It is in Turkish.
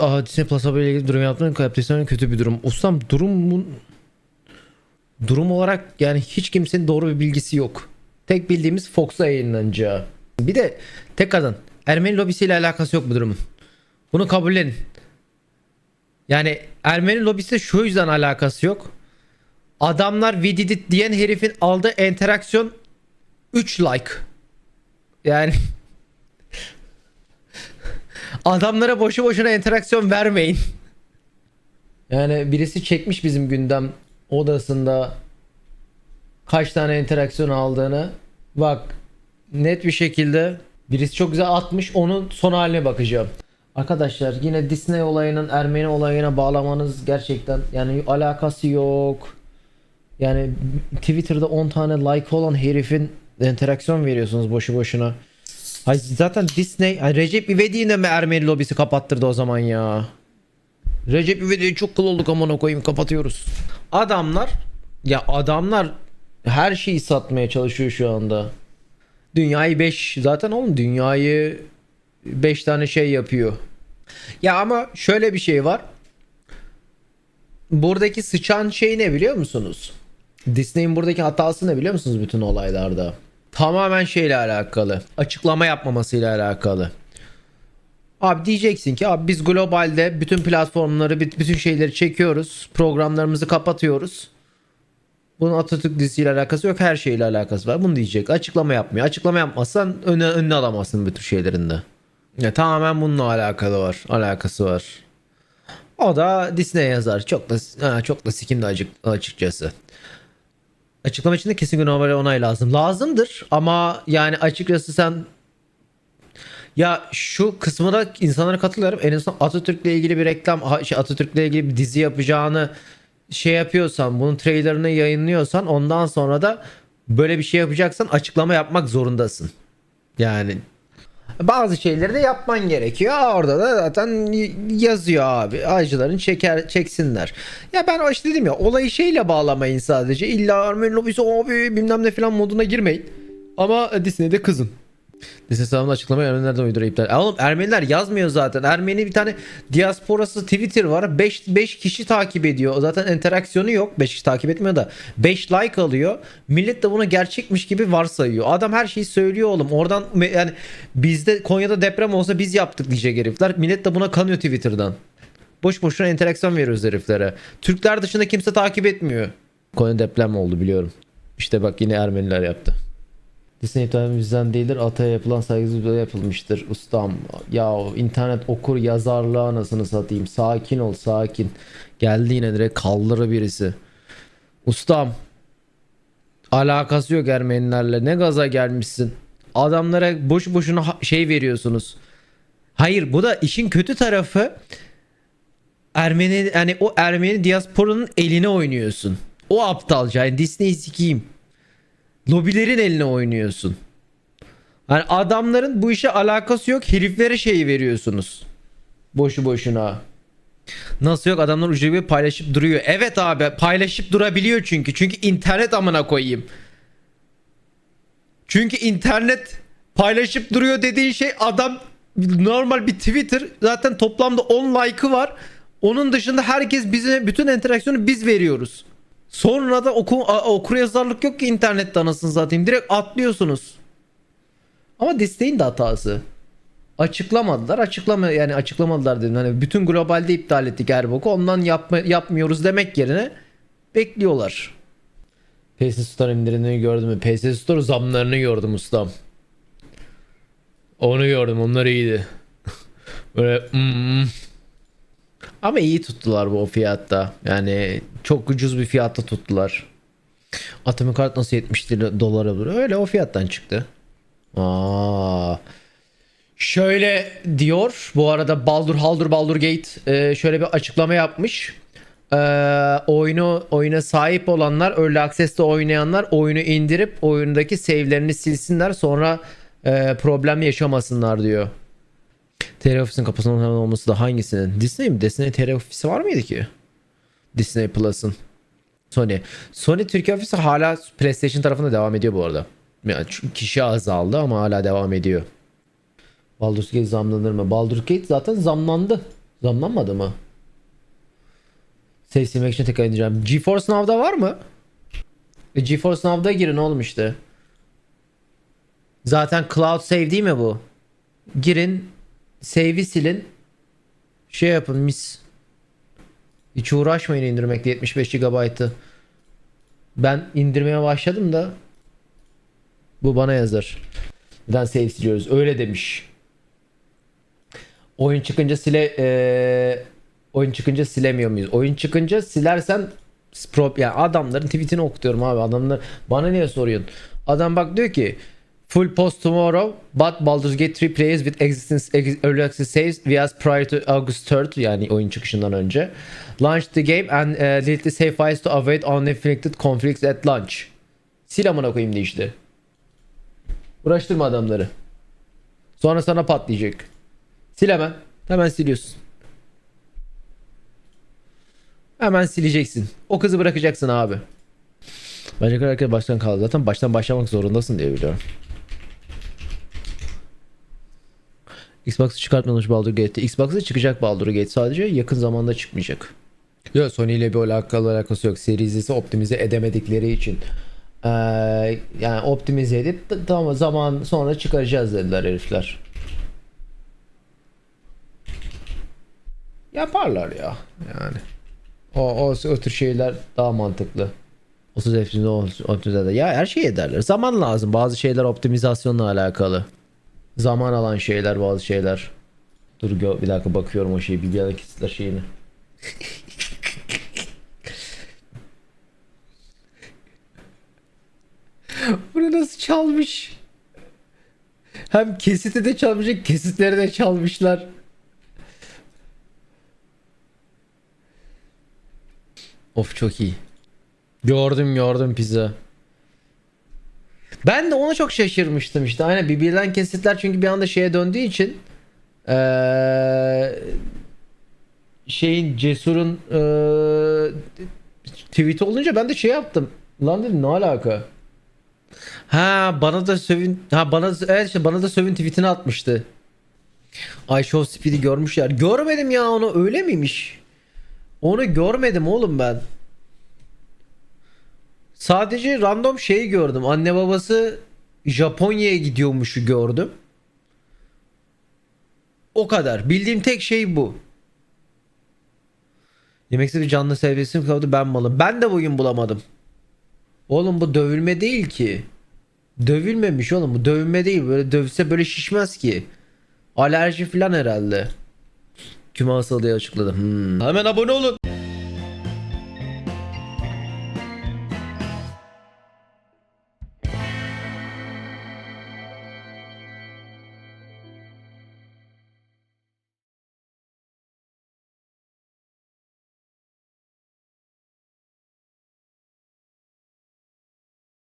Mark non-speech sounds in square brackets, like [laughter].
Aa, Disney Plus'a böyle ilgili durum yaptığın kapitalizmin kötü bir durum. Ustam durumun durum olarak yani hiç kimsenin doğru bir bilgisi yok. Tek bildiğimiz Fox'a yayınlanacağı. Bir de tekrardan Ermeni lobisiyle alakası yok bu durumun. Bunu kabullenin. Yani Ermeni lobisi şu yüzden alakası yok. Adamlar we did it diyen herifin aldığı interaksiyon 3 like. Yani adamlara boşu boşuna interaksiyon vermeyin. Yani birisi çekmiş bizim gündem odasında kaç tane interaksiyon aldığını. Bak net bir şekilde birisi çok güzel atmış onun son haline bakacağım. Arkadaşlar yine Disney olayının Ermeni olayına bağlamanız gerçekten yani alakası yok. Yani Twitter'da 10 tane like olan herifin interaksiyon veriyorsunuz boşu boşuna. Hayır zaten Disney yani Recep İvedik'i de mi Ermeni lobisi kapattırdı o zaman ya? Recep İvedik'e çok kıl olduk amına koyayım kapatıyoruz. Adamlar ya adamlar her şeyi satmaya çalışıyor şu anda. Dünyayı 5 zaten oğlum dünyayı 5 tane şey yapıyor. Ya ama şöyle bir şey var. Buradaki sıçan şey ne biliyor musunuz? Disney'in buradaki hatası ne biliyor musunuz bütün olaylarda? Tamamen şeyle alakalı. Açıklama yapmamasıyla alakalı. Abi diyeceksin ki abi biz globalde bütün platformları bütün şeyleri çekiyoruz. Programlarımızı kapatıyoruz. Bunun Atatürk dizisiyle alakası yok. Her şeyle alakası var. Bunu diyecek. Açıklama yapmıyor. Açıklama yapmazsan öne, önüne alamazsın bütün şeylerinde. Ya tamamen bununla alakalı var. Alakası var. O da Disney yazar. Çok da ha, çok da sikimdi açık, açıkçası. Açıklama için de kesin global onay lazım. Lazımdır ama yani açıkçası sen ya şu kısmına insanlara katılıyorum. En azından Atatürk'le ilgili bir reklam, şey, Atatürk'le ilgili bir dizi yapacağını şey yapıyorsan, bunun trailerını yayınlıyorsan ondan sonra da böyle bir şey yapacaksan açıklama yapmak zorundasın. Yani bazı şeyleri de yapman gerekiyor. Orada da zaten yazıyor abi. Acıların çeker çeksinler. Ya ben işte dedim ya olayı şeyle bağlamayın sadece. İlla Ermeni lobisi abi bilmem ne falan moduna girmeyin. Ama Disney'de kızın. Disney sağlamda açıklama Ermenilerden uyduru iptal. Oğlum Ermeniler yazmıyor zaten. Ermeni bir tane diasporası Twitter var. 5 5 kişi takip ediyor. Zaten interaksiyonu yok. 5 kişi takip etmiyor da 5 like alıyor. Millet de bunu gerçekmiş gibi varsayıyor. Adam her şeyi söylüyor oğlum. Oradan yani bizde Konya'da deprem olsa biz yaptık diyecek herifler. Millet de buna kanıyor Twitter'dan. Boş boşuna interaksiyon veriyoruz heriflere. Türkler dışında kimse takip etmiyor. Konya deprem oldu biliyorum. İşte bak yine Ermeniler yaptı. Disney iptali bizden değildir. Ataya yapılan saygısızlıkla yapılmıştır. Ustam ya internet okur yazarlığı anasını satayım. Sakin ol sakin. Geldi yine direkt kaldırı birisi. Ustam. Alakası yok Ermenilerle. Ne gaza gelmişsin. Adamlara boş boşuna şey veriyorsunuz. Hayır bu da işin kötü tarafı. Ermeni yani o Ermeni diasporanın eline oynuyorsun. O aptalca. Yani Disney sikiyim lobilerin eline oynuyorsun. Yani adamların bu işe alakası yok. Heriflere şey veriyorsunuz. Boşu boşuna. Nasıl yok adamlar ucube paylaşıp duruyor. Evet abi paylaşıp durabiliyor çünkü. Çünkü internet amına koyayım. Çünkü internet paylaşıp duruyor dediğin şey adam normal bir Twitter zaten toplamda 10 like'ı var. Onun dışında herkes bize bütün interaksiyonu biz veriyoruz. Sonra da oku, okur yazarlık yok ki internette anasını satayım. Direkt atlıyorsunuz. Ama Disney'in de hatası. Açıklamadılar. Açıklama yani açıklamadılar dedim. Hani bütün globalde iptal ettik Erbok'u. Ondan yapma, yapmıyoruz demek yerine bekliyorlar. PS Store indirimlerini gördüm mü? PS Store zamlarını gördüm ustam. Onu gördüm. Onlar iyiydi. [laughs] Böyle mm. Ama iyi tuttular bu o fiyatta. Yani çok ucuz bir fiyatta tuttular. Atomic Heart nasıl 70 lira dolara olur? Öyle o fiyattan çıktı. Aa. Şöyle diyor. Bu arada Baldur Haldur Baldur Gate e, şöyle bir açıklama yapmış. E, oyunu oyuna sahip olanlar, Early Access'te oynayanlar oyunu indirip oyundaki save'lerini silsinler sonra e, problem yaşamasınlar diyor. TR Office'in kapısının hemen olması da hangisinin? Disney mi? Disney TR Office'i var mıydı ki? Disney Plus'ın. Sony. Sony Türkiye ofisi hala PlayStation tarafında devam ediyor bu arada. Yani kişi azaldı ama hala devam ediyor. Baldur's Gate zamlanır mı? Baldur's Gate zaten zamlandı. Zamlanmadı mı? Save için tekrar indireceğim. GeForce Now'da var mı? E, GeForce Now'da girin oğlum işte. Zaten Cloud Save değil mi bu? Girin. Save'i silin. Şey yapın mis. Hiç uğraşmayın indirmekle 75 GB'ı. Ben indirmeye başladım da bu bana yazar. Neden save siliyoruz? Öyle demiş. Oyun çıkınca sile eee, oyun çıkınca silemiyor muyuz? Oyun çıkınca silersen pro yani adamların tweetini okutuyorum abi. Adamlar bana niye soruyorsun? Adam bak diyor ki Full post tomorrow, but Baldur's Gate 3 players with existing ex- early access saves as prior to August 3rd yani oyun çıkışından önce. Launch the game and uh, delete the save files to avoid uninfected conflicts at launch. Sil amına koyayım de işte. Uğraştırma adamları. Sonra sana patlayacak. Sil hemen. Hemen siliyorsun. Hemen sileceksin. O kızı bırakacaksın abi. Bence karakter baştan kaldı. Zaten baştan başlamak zorundasın diye biliyorum. Xbox'ı çıkartmamış Baldur Gate'de. Xbox'ı çıkacak Baldur Gate sadece yakın zamanda çıkmayacak. Yok Sony ile bir alakalı alakası yok. Series optimize edemedikleri için. Ee, yani optimize edip tamam zaman sonra çıkaracağız dediler herifler. Yaparlar ya yani. O, o, o tür şeyler daha mantıklı. 30 FPS'de optimize Ya her şeyi ederler. Zaman lazım. Bazı şeyler optimizasyonla alakalı. Zaman alan şeyler bazı şeyler. Dur gö- bir dakika bakıyorum o şeyi. Bilgiler kesitler şeyini. [laughs] Bunu nasıl çalmış? Hem kesiti de çalmış, kesitleri de çalmışlar. Of çok iyi. Gördüm gördüm pizza. Ben de ona çok şaşırmıştım işte. Aynen birbirinden kesitler çünkü bir anda şeye döndüğü için eee, şeyin cesurun eee tweet olunca ben de şey yaptım. Lan dedim ne alaka? Ha bana da sövün ha bana evet işte bana da sövün tweetini atmıştı. I show speed'i görmüşler. Görmedim ya onu öyle miymiş? Onu görmedim oğlum ben. Sadece random şeyi gördüm. Anne babası Japonya'ya gidiyormuşu gördüm. O kadar. Bildiğim tek şey bu. Yemekse bir canlı seviyesi mi kaldı ben malım. Ben de bugün bulamadım. Oğlum bu dövülme değil ki. Dövülmemiş oğlum bu dövülme değil. Böyle dövse böyle şişmez ki. Alerji falan herhalde. Küme hastalığı açıkladı. Hmm. Hemen abone olun.